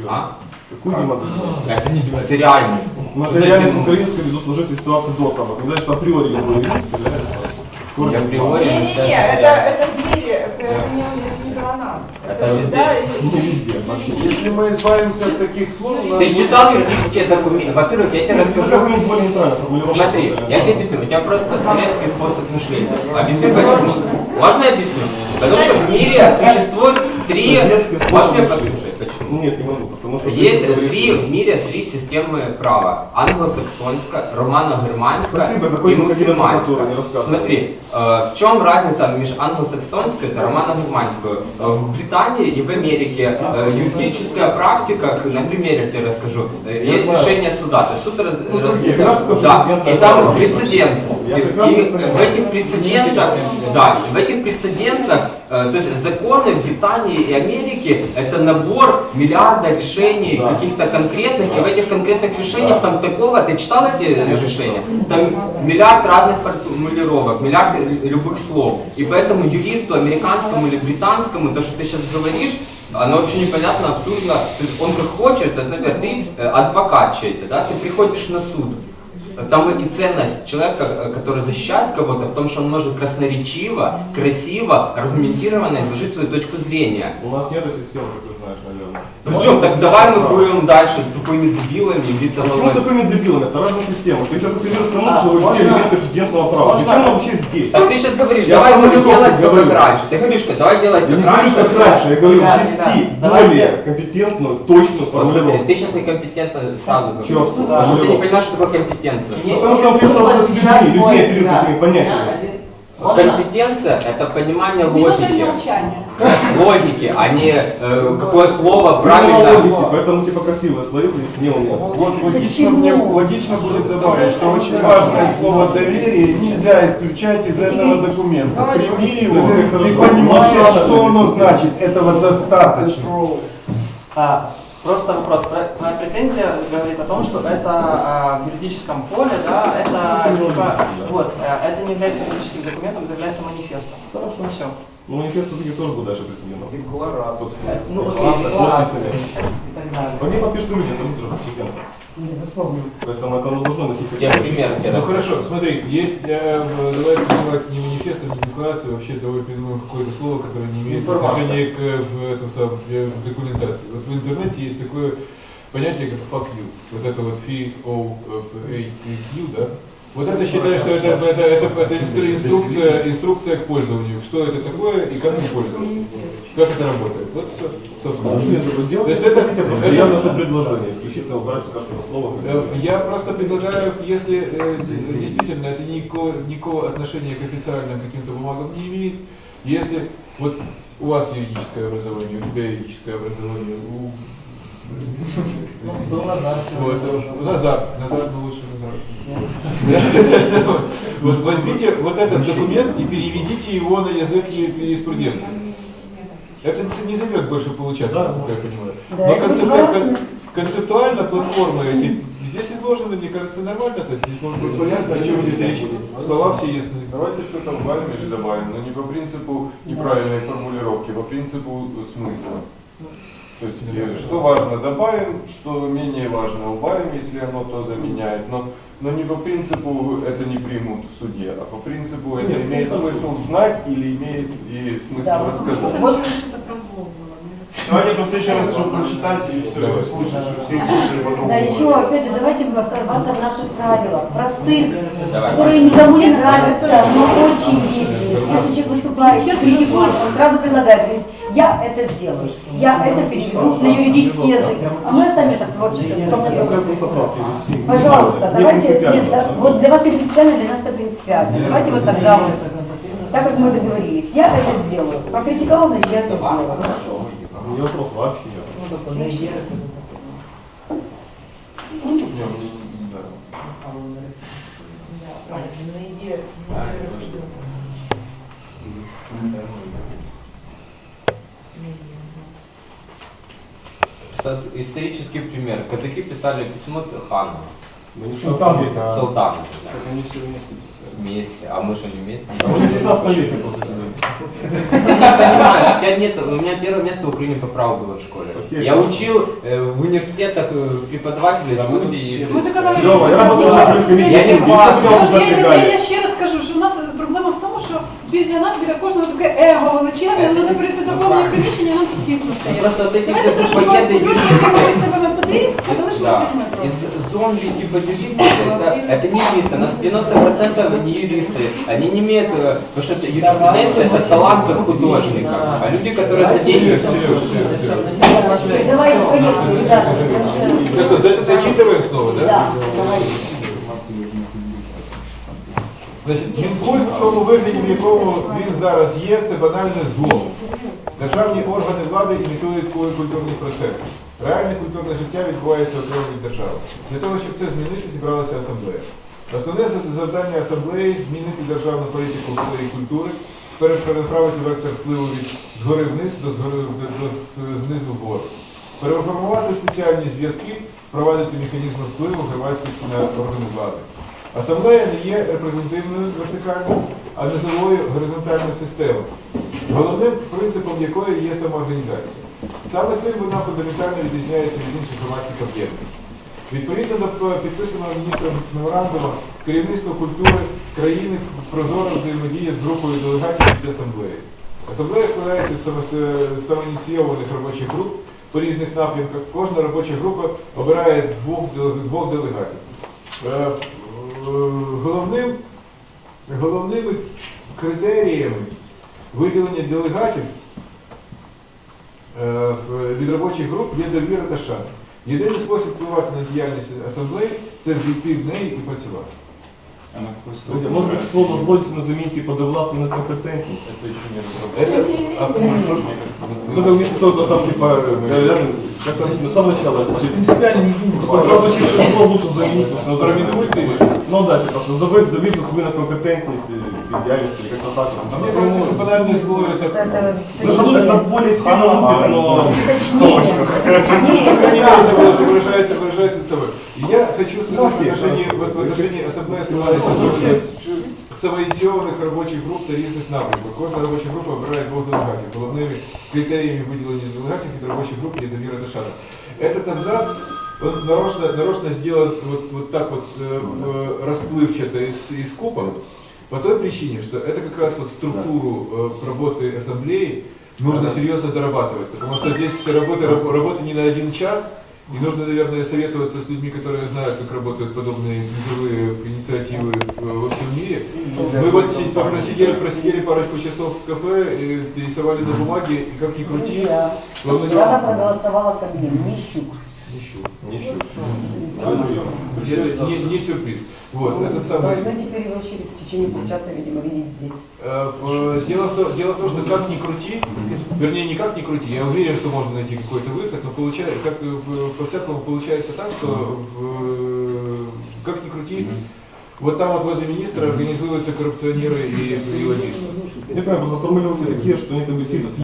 серьезно. А? Какую демократию? Это не это реальность. Материальность украинская ввиду сложившейся ситуации до того, когда это априори был юрист, является Я априори. Не-не-не, это, это в мире, это не, не про нас. Это везде. да, и- Не везде, вообще. Если мы избавимся от таких слов, Ты читал юридические документы? Во-первых, я тебе расскажу. это. Смотри, я тебе объясню, у тебя просто советский способ мышления. Объясню почему. Можно я объясню? Потому что в мире существует три... Можешь меня послушать? Почему? Нет, не могу, потому что... Есть три в мире три системы права. Англосаксонская, романо-германская Спасибо, и мусульманская. не рассказывай. Смотри, э, в чем разница между англосаксонской и романо-германской? Э, В Британии и в Америке э, юридическая практика, к- на примере я тебе расскажу, э, есть знаю. решение суда, то есть суд раз- Ну, раз- другие, раз скажу, да, я и там прецедент. Я И- в этих прецедентах, да, в этих прецедентах, то есть законы Британии и Америки это набор миллиарда решений Да. каких-то конкретных, и в этих конкретных решениях там такого, ты читал эти решения? Там миллиард разных формулировок, миллиард любых слов. И поэтому юристу американскому или британскому, то, что ты сейчас говоришь, оно вообще непонятно, абсурдно. То есть он как хочет, то есть, например, ты э, адвокат чей-то, да, ты приходишь на суд, там и ценность человека, э, который защищает кого-то, в том, что он может красноречиво, красиво, аргументированно изложить свою точку зрения. У нас нет системы, как. Причем, так давай мы будем дальше тупыми дебилами и биться Почему такими дебилами? Это разная система. Ты сейчас апеллируешь к тому, что вы все элементы президентного права. Причем он вообще здесь? Так ты сейчас говоришь, Я давай будем делать все как раньше. Ты говоришь, давай делать Я не как говорю, раньше. как раньше, я говорю, ввести более компетентную, точную формулировку. ты сейчас некомпетентно сразу говоришь. Потому что ты не понимаешь, что такое компетенция. Не- Потому что он писал смысл с людьми, людьми перед этими понятиями. Компетенция это понимание логики. Логики, а не э, какое слово Правильно. логики, поэтому типа красивое слово здесь неуместно. Вот логично, мне логично будет добавить, что очень важное слово доверие нельзя исключать из этого документа. Прими его, ты понимаешь, что? оно значит, этого достаточно. А, просто вопрос. Твоя, претензия говорит о том, что это а, в юридическом поле, да, это типа, вот, а, это не является юридическим документом, это является манифестом. Хорошо. Все. Ну, манифест все-таки тоже будет дальше присоединен. Декларация. Ну, окей, Декларация, и так далее. Они подпишут люди, это тоже прецедент. Безусловно. Поэтому это оно должно носить Я пример тебе Ну хорошо, смотри, есть, э, в- давай называть не манифестом, не декларацию, вообще давай придумаем какое-то слово, которое не имеет Информация. отношения к в этом э, в документации. Вот в интернете есть такое понятие, как fuck you. Вот это вот фи о q да? Вот это считаю, что это, это, это, это инстру- инструкция, инструкция к пользованию. Что это такое и как им пользоваться. Как это работает. Вот все, собственно. То есть это- это- я вношу предложение, исключительно убрать с каждого слова. Э, Я просто предлагаю, если э, действительно это никакого, никакого отношения к официальным каким-то бумагам не имеет, если вот у вас юридическое образование, у тебя юридическое образование, у Был Назар э, Назар, Назар, ну лучше Назар. Вот возьмите вот этот документ и переведите его на язык юриспруденции. Это не- займет больше получаса, насколько я понимаю. Да, Но концептуально платформы эти здесь изложены, мне кажется, нормально. То есть здесь может быть понятно, о чем идет речь. Слова все ясны. Давайте что-то убавим или добавим, но не по принципу неправильной формулировки, по принципу смысла. То есть, э, что важно добавим, что менее важно убавим, если оно то заменяет. Но, но не по принципу это не примут в суде, а по принципу это Нет, имеет смысл знать или имеет и смысл Да, рассказать. Вот. что-то про зло было. Давайте просто еще раз чтобы прочитать и все, Давай. слушать, чтобы все слушали по-другому. Да, еще, опять же, давайте мы оставаться в наших правилах, простых, которые никому не нравятся, но очень весомые. Если человек выступает, критикует, он сразу предлагает, говорит, я это сделаю, я это переведу на юридический язык, а мы оставим это в творчестве. Пожалуйста, Не давайте, нет, вот для вас не принципиально, для нас это принципиально. Давайте вот тогда вот, так как мы договорились, я это сделаю. Покритиковал, значит, я это сделаю. Хорошо. Не вопрос, вообще нет. Не, мне не- да. Кстати, Исторический пример. Казаки писали письмо хану. Мы не состав века, а Султан. как они все вместе писали. Вместе. А мы что, не вместе? А мы не состав века после себя. Понимаешь, у тебя нет, у меня первое место в Украине по праву было в школе. Окей. Я учил э, в университетах э, преподавателей, судей. Ми доказали, Льова, я работаю що на це комісії, Я не сесія. класний. Що ви Тож я, я, далі? я ще раз кажу, що у нас проблема в тому, що біля нас, біля кожного таке его величезне, воно за перед заповнення приміщення нам тут тісно стає. Просто от эти Давайте все трошки военные трошки юристы. всього виставимо туди, а залишимо Да. з людьми Из просто. зомби типа юристы, это, это не юристы, у нас 90% не юристы. Они не имеют, э, потому что это юриспруденция это талант как художника. А люди, которые за деньги... Давайте поехали, ребята. потому что- Ну что, за- зачитываем снова, да? Да, давайте. Мінкульт в тому вигляді, в якому він зараз є, це банальне зло. Державні органи влади імітують ку- культурний процес. Реальне культурне життя відбувається окремо від держави. Для того, щоб це змінити, зібралася асамблея. Основне завдання асамблеї змінити державну політику в сфері культури, пере- переправити вектор впливу від згори вниз до, згори, до, знизу вгору. Переформувати соціальні зв'язки, впровадити механізми впливу громадськості на органи влади. Асамблея не є репрезентативною вертикальною, а низовою горизонтальною системою, головним принципом якої є самоорганізація. Саме цим вона фундаментально відрізняється від інших громадських об'єктів. Відповідно до підписаного міністром меморандуму, керівництво культури країни прозоро взаємодіє з групою делегатів від асамблеї. Асамблея складається з самоініційованих робочих груп по різних напрямках. Кожна робоча група обирає двох, двох делегатів. Головним, головними критеріями виділення делегатів е, від робочих груп є довіра та шана. Єдиний спосіб впливати на діяльність асамблеї це війти в неї і працювати. Друзья, Может быть, слово дозволительно заменить типа довластную компетентность? Это еще не Это, а, Ну, как если кто-то там, типа, э, я, как там с самого начала, принципиально не изменится. Правда, чисто слово лучше заменить, потому что, ну, Промінуйте. Ну да, типа, что давид довіду собі на компетентність і свій діяльність, или как-то так. а мне кажется, что банальное зло это, Это Ну, что это более сильно лупит, но... точнее. по Точнее. крайней мере, это выражает, выражает, выражает это собой. Я хочу сказать в отношении, в отношении ассамблеи складається з самоініційованих робочих груп та різних напрямків. Кожна робоча група обирає двох делегатів. Головними критеріями виділення делегатів від робочих груп є довіра та шана. Этот абзац он нарочно, нарочно сделан вот, вот так вот э, в- расплывчато и, с- и скупо, по той причине, что это как раз вот структуру э, работы ассамблеи нужно серьезно дорабатывать, потому что здесь работа, раб- работа не на один час, и нужно, наверное, советоваться с людьми, которые знают, как работают подобные низовые инициативы во всем мире. Мы вот си- просидели, просидели парочку часов в кафе, и рисовали на бумаге, и как ни крути, Друзья, главное, Рада проголосовала Кабмин, не. Это не, не сюрприз. Вот, этот самый... Должны теперь его через в течение полчаса, видимо, видеть здесь. Э, Дело в, том, дело в том, что как ни крути, вернее не как ни крути, я уверен, что можно найти какой-то выход, но получается, как в- по-всякому получается так, что в- как ни крути, вот там вот возле министра организуются коррупционеры и, лоббисты. Не знаю, просто формулировки такие, что они как бы сильно